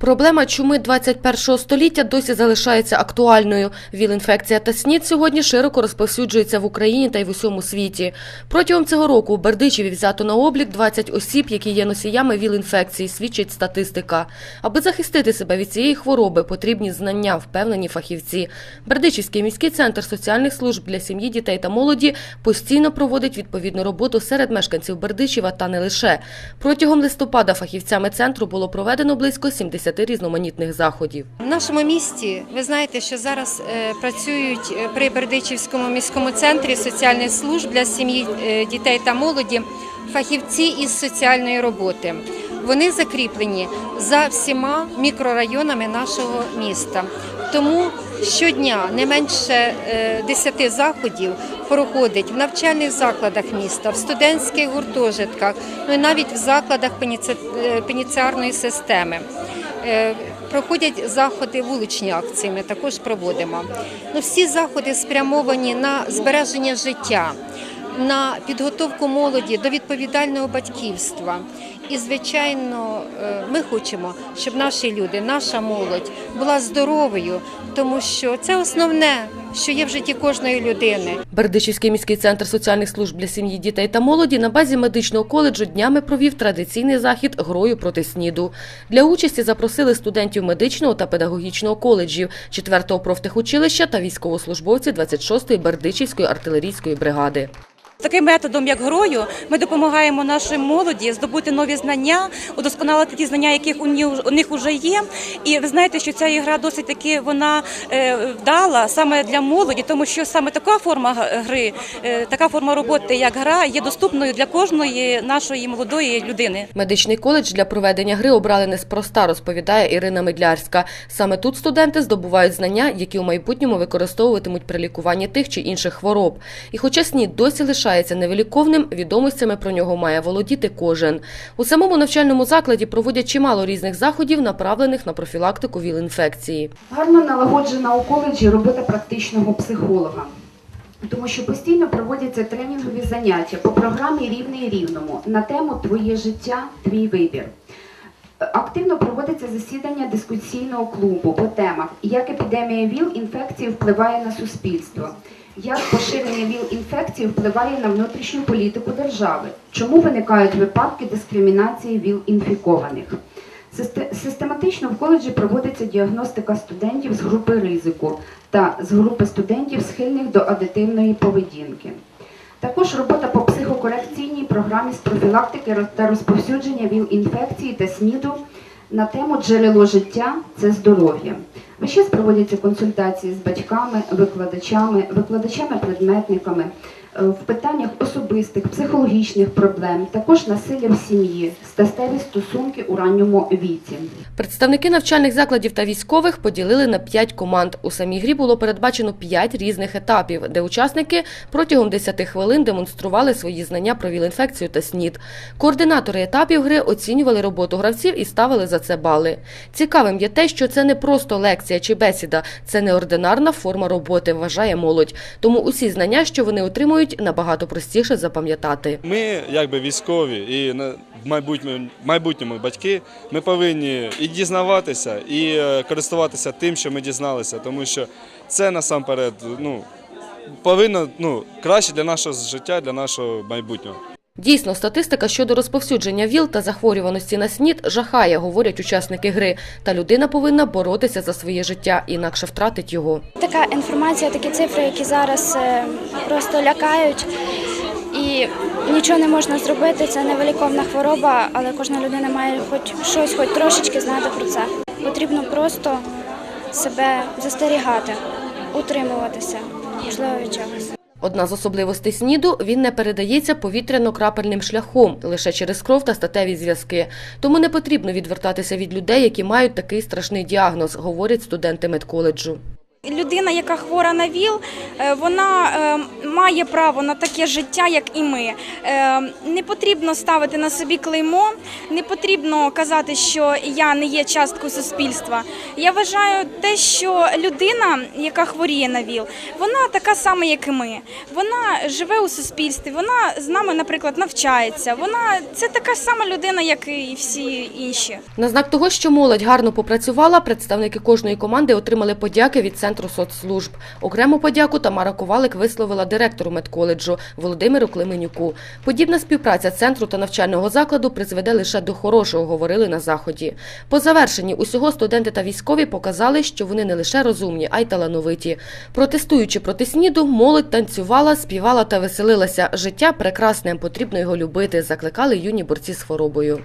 Проблема чуми 21-го століття досі залишається актуальною. ВІЛ-інфекція та СНІД сьогодні широко розповсюджується в Україні та й в усьому світі. Протягом цього року у Бердичеві взято на облік 20 осіб, які є носіями ВІЛ-інфекції, свідчить статистика. Аби захистити себе від цієї хвороби, потрібні знання, впевнені фахівці. Бердичівський міський центр соціальних служб для сім'ї, дітей та молоді постійно проводить відповідну роботу серед мешканців Бердичева та не лише. Протягом листопада фахівцями центру було проведено близько 70 різноманітних заходів. В нашому місті ви знаєте, що зараз е, працюють е, при Бердичівському міському центрі соціальних служб для сім'ї, е, дітей та молоді фахівці із соціальної роботи. Вони закріплені за всіма мікрорайонами нашого міста. Тому щодня не менше е, 10 заходів проходить в навчальних закладах міста, в студентських гуртожитках, ну і навіть в закладах пеніціарної системи. Е, Проходять заходи, вуличні акції. Ми також проводимо. Ну, всі заходи спрямовані на збереження життя, на підготовку молоді до відповідального батьківства. І, звичайно, е, ми хочемо, щоб наші люди, наша молодь була здоровою, тому що це основне, що є в житті кожної людини. Бердичівський міський центр соціальних служб для сім'ї, дітей та молоді на базі медичного коледжу днями провів традиційний захід грою проти СНІДу. Для участі запросили студентів медичного та педагогічного коледжів, 4-го профтехучилища та військовослужбовців 26-ї Бердичівської артилерійської бригади. Таким методом, як грою, ми допомагаємо нашій молоді здобути нові знання, удосконалити ті знання, яких у них вже є. І ви знаєте, що ця ігра досить таки вона е, вдала саме для молоді, тому що саме така форма гри, е, така форма роботи, як гра, є доступною для кожної нашої молодої людини. Медичний коледж для проведення гри обрали неспроста, розповідає Ірина Медлярська. Саме тут студенти здобувають знання, які у майбутньому використовуватимуть при лікуванні тих чи інших хвороб. І хоча СНІД досі лишається невиліковним, відомостями про нього має володіти кожен. У самому навчальному закладі проводять чимало різних заходів, направлених на профілактику ВІЛ-інфекції. Гарно налагоджена у коледжі робота практичного психолога, тому що постійно проводяться тренінгові заняття по програмі Рівний рівному на тему Твоє життя, твій вибір. Активно проводиться засідання дискусійного клубу по темах, як епідемія ВІЛ-інфекції впливає на суспільство, як поширення ВІЛ-інфекції впливає на внутрішню політику держави, чому виникають випадки дискримінації ВІЛ-інфікованих. Систематично в коледжі проводиться діагностика студентів з групи ризику та з групи студентів, схильних до адитивної поведінки. Також робота по психокорекційній програмі з профілактики та розповсюдження ВІЛ-інфекції та СНІДу на тему джерело життя це здоров'я. Час проводяться консультації з батьками, викладачами, викладачами-предметниками е, в питаннях особистих, психологічних проблем, також насилля в сім'ї, статеві стосунки у ранньому віці. Представники навчальних закладів та військових поділили на п'ять команд. У самій грі було передбачено п'ять різних етапів, де учасники протягом 10 хвилин демонстрували свої знання про ВІЛ-інфекцію та СНІД. Координатори етапів гри оцінювали роботу гравців і ставили за це бали. Цікавим є те, що це не просто лекція чи бесіда, це неординарна форма роботи, вважає молодь. Тому усі знання, що вони отримують, набагато простіше запам'ятати. Ми, якби військові і на- майбутньому, майбутньому батьки, ми повинні і дізнаватися, і е, користуватися тим, що ми дізналися, тому що це насамперед ну, повинно ну, краще для нашого життя, для нашого майбутнього. Дійсно, статистика щодо розповсюдження ВІЛ та захворюваності на СНІД жахає, говорять учасники гри. Та людина повинна боротися за своє життя, інакше втратить його. Така інформація, такі цифри, які зараз е, просто лякають, і нічого не можна зробити. Це невиліковна хвороба, але кожна людина має хоч щось, хоч трошечки знати про це. Потрібно просто себе застерігати, утримуватися, можливо, від чогось. Одна з особливостей СНІДу – він не передається повітряно-крапельним шляхом, лише через кров та статеві зв'язки. Тому не потрібно відвертатися від людей, які мають такий страшний діагноз, говорять студенти медколеджу. Людина, яка хвора на ВІЛ, е, вона е, має право на таке життя, як і ми. Е, Не потрібно ставити на собі клеймо, не потрібно казати, що я не є часткою суспільства. Я вважаю те, що людина, яка хворіє на ВІЛ, вона така сама, як і ми. Вона живе у суспільстві, вона з нами, наприклад, навчається. Вона це така сама людина, як і всі інші. На знак того, що молодь гарно попрацювала, представники кожної команди отримали подяки від центру соцслужб. Окрему подяку Тамара Ковалик висловила директору медколеджу Володимиру Клименюку. Подібна співпраця центру та навчального закладу призведе лише до хорошого, говорили на заході. По завершенні усього студенти та військові показали, що вони не лише розумні, а й талановиті. Протестуючи проти сніду, молодь танцювала, співала та веселилася. Життя прекрасне, потрібно його любити, закликали юні борці з хворобою.